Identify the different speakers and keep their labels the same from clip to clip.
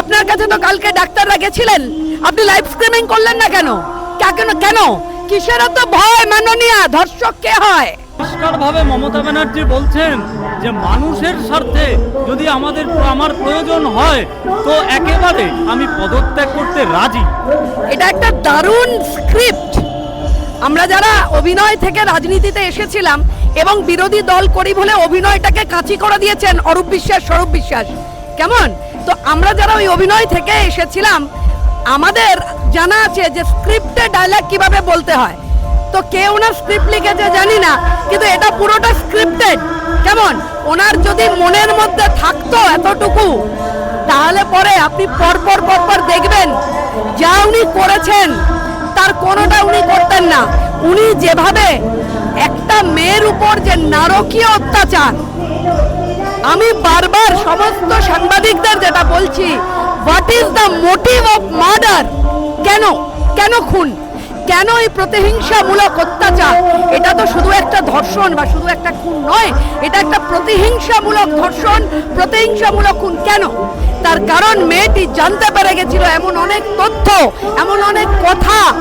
Speaker 1: আপনার কাছে তো কালকে ডাক্তাররা গেছিলেন। আপনি লাইভ স্ট্রিমিং করলেন না কেন? কেন কেন? কিসের তো ভয় মাননীয়া? ধর্ষক কে হয়?
Speaker 2: পরিষ্কারভাবে মমতা ব্যানার্জি বলছেন যে মানুষের স্বার্থে যদি আমাদের আমার প্রয়োজন হয় তো একেবারে আমি পদত্যাগ করতে রাজি।
Speaker 1: এটা একটা দারুণ স্ক্রিপ্ট আমরা যারা অভিনয় থেকে রাজনীতিতে এসেছিলাম এবং বিরোধী দল করি বলে অভিনয়টাকে কাঁচি করে দিয়েছেন অরূপ বিশ্বাস স্বরূপ বিশ্বাস। কেমন? তো আমরা যারা ওই অভিনয় থেকে এসেছিলাম, আমাদের জানা আছে যে স্ক্রিপ্টে ডায়লগ কীভাবে বলতে হয়। তো কে ওনার স্ক্রিপ্ট লিখেছে জানি না, কিন্তু এটা পুরোটা স্ক্রিপ্টেড কেমন? ওনার যদি মনের মধ্যে থাকতো এতটুকু, তাহলে পরে আপনি পরপর পরপর দেখবেন, যা উনি করেছেন, তার কোনোটা উনি করতেন না। উনি যেভাবে একটা মেয়ের উপর যে নারকীয় অত্যাচার আমি বারবার সমস্ত সাংবাদিকদের যেটা বলছি what is the motive of murder কেন? কেন খুন? কেন এই প্রতিহিংসামূলক অত্যাচার? এটা তো শুধু একটা ধর্ষণ বা শুধু একটা খুন নয়, এটা একটা প্রতিহিংসামূলক ধর্ষণ, প্রতিহিংসামূলক খুন। কেন? তার কারণ মেয়েটি জানতে পেরে গেছিল এমন অনেক তথ্য, এমন অনেক কথা।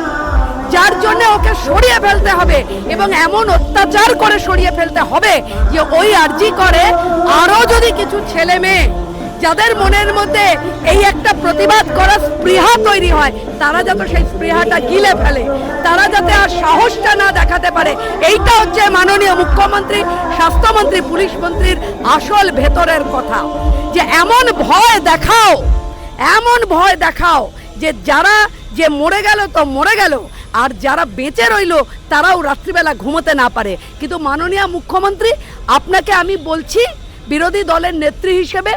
Speaker 1: যার জন্য ওকে সরিয়ে ফেলতে হবে এবং এমন অত্যাচার করে সরিয়ে ফেলতে হবে যে ওই আর্জি করে আরও যদি কিছু ছেলে মেয়ে যাদের মনের মধ্যে এই একটা প্রতিবাদ করার স্পৃহা তৈরি হয়, তারা যাতে সেই স্পৃহাটা গিলে ফেলে, তারা যাতে আর সাহসটা না দেখাতে পারে, এইটা হচ্ছে মাননীয় মুখ্যমন্ত্রী, স্বাস্থ্যমন্ত্রী, পুলিশ মন্ত্রীর আসল ভেতরের কথা। যে এমন ভয় দেখাও, এমন ভয় দেখাও যে যারা যে মরে গেল তো মরে গেল আর যারা বেঁচে রইল, তারাও রাত্রিবেলা ঘুমোতে না পারে। কিন্তু মাননীয় মুখ্যমন্ত্রী, আপনাকে আমি বলছি, বিরোধী দলের নেত্রী হিসেবে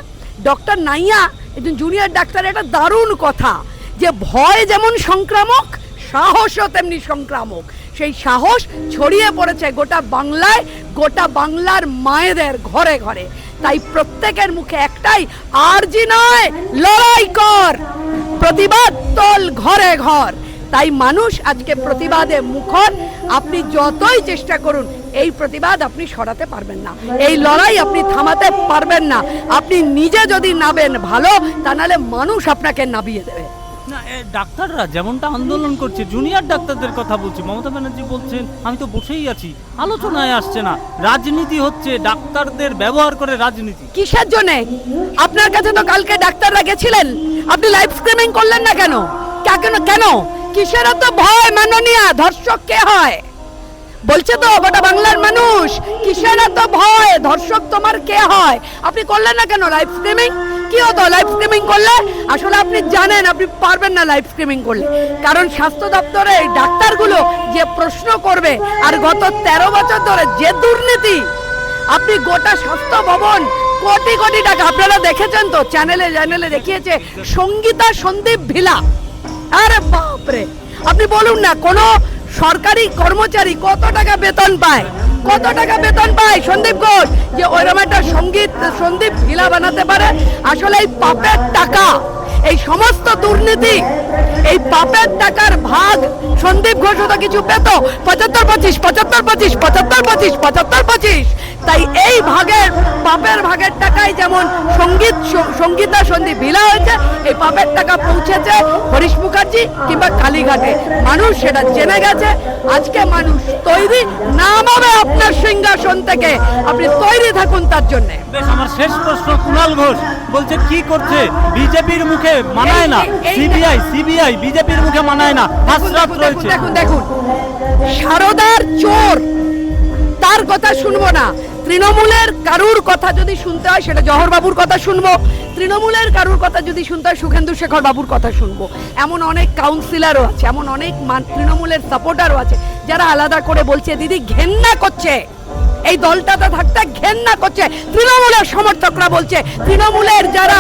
Speaker 1: ডক্টর নাইয়া একজন জুনিয়র ডাক্তার একটা দারুণ কথা, যে ভয় যেমন সংক্রামক, সাহসও তেমনি সংক্রামক। সেই সাহস ছড়িয়ে পড়েছে গোটা বাংলায়, গোটা বাংলার মায়েদের ঘরে ঘরে। তাই প্রত্যেকের মুখে একটাই, আরজি নয়, লড়াই কর। প্রতিবাদ তোল ঘরে ঘর। তাই মানুষ আজকে প্রতিবাদে মুখর। আপনি যতই চেষ্টা করুন এই প্রতিবাদ আপনি সরাতে পারবেন না। এই লড়াই আপনি থামাতে পারবেন না। আপনি নিজে যদি নাবেন ভালো তা নাহলে মানুষ আপনাকে নাবিয়ে দেবে।
Speaker 2: না ডাক্তাররা যেমনটা আন্দোলন করছে জুনিয়র ডাক্তারদের কথা বলছি মমতা ব্যানার্জি বলছেন আমি তো বসেই আছি আলোচনায় আসছে না রাজনীতি হচ্ছে ডাক্তারদের ব্যবহার করে রাজনীতি।
Speaker 1: কিসের জন্য? আপনার কাছে তো কালকে ডাক্তাররা গেছিলেন। আপনি লাইভ স্ট্রিমিং করলেন না কেন? কেন? কেন? কিসের তো ভয় মাননীয়া? ধর্ষক কে হয়? বলছে তো গোটা বাংলার মানুষ, কিসের তো ভয়? ধর্ষক তোমার কে হয়? আপনি করলেন না কেন লাইভ স্ট্রিমিং কি হতো লাইভ স্ট্রিমিং করলে? আসলে আপনি জানেন, আপনি পারবেন না লাইভ স্ট্রিমিং করলে। কারণ স্বাস্থ্য দপ্তরে এই ডাক্তারগুলো যে প্রশ্ন করবে, আর গত তেরো বছর ধরে যে দুর্নীতি, আপনি গোটা স্বাস্থ্য ভবন কোটি কোটি টাকা, আপনারা দেখেছেন তো চ্যানেলে চ্যানেলে দেখিয়েছে, সঙ্গীতা সন্দীপ ভিলা। আরে বাপরে। আপনি বলুন না, কোনো সরকারি কর্মচারী কত টাকা বেতন পায়? কত টাকা বেতন পায় সন্দীপ ঘোষ? যে ওইরকম একটা সংগীত, সন্দীপ ভিলা বানাতে পারে? আসলে এই পাপের টাকা, এই সমস্ত দুর্নীতি, এই পাপের টাকার ভাগ সন্দীপ ঘোষ তো কিছু পেত। পঁচাত্তর পঁচিশ পঁচাত্তর পঁচিশ পঁচাত্তর পঁচিশ পঁচাত্তর পঁচিশ। তাই এই ভাগের পাপের ভাগের টাকায় যেমন সংগীত সঙ্গীতা সন্দীপ ভিলা হয়েছে এই পাপের টাকা পৌঁছেছে হরিশ মুখার্জি কিংবা কালীঘাটে। মানুষ সেটা জেনে গেছে আজকে মানুষ তৈরি নামাবে আপনার সিংহাসন থেকে। আপনি তৈরি থাকুন তার জন্যে।
Speaker 2: আমার শেষ প্রশ্ন কুণাল ঘোষ বলছে কি করছে? বিজেপির মুখে মানায় না। সিবিআই সিবিআই বিজেপির মুখে মানায় না।
Speaker 1: দেখুন দেখুন সারদার চোর তার কথা শুনব না। তৃণমূলের কারুর কথা যদি শুনতে হয়, সেটা জহর বাবুর কথা শুনব। তৃণমূলের কারুর কথা যদি শুনতে হয়, সুখেন্দু শেখর বাবুর কথা শুনব। এমন অনেক কাউন্সিলরও আছে, এমন অনেক তৃণমূলের সাপোর্টারও আছে, যারা আলাদা করে বলছে, দিদি, ঘেন্না করছে। এই দলটাতে থাকতে ঘেন্না করছে। তৃণমূলের সমর্থকরা বলছে, তৃণমূলের যারা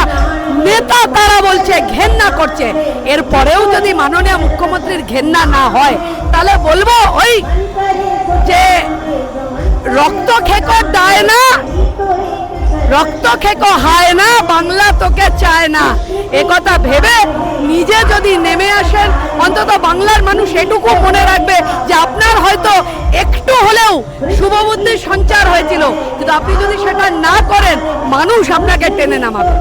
Speaker 1: নেতা, তারা বলছে, ঘেন্না করছে। এরপরেও যদি মাননীয় মুখ্যমন্ত্রীর ঘেন্না না হয়, তাহলে বলব ওই যে রক্ত খেকো দায় না। রক্ত খেকো হায় না, বাংলা তোকে চায় না। এ কথা ভেবে নিজে যদি নেমে আসেন, অন্তত বাংলার মানুষ এটুকু মনে রাখবে যে আপনার হয়তো একটু হলেও শুভবুদ্ধির সঞ্চার হয়েছিল। কিন্তু আপনি যদি সেটা না করেন, মানুষ আপনাকে টেনে নামাবে।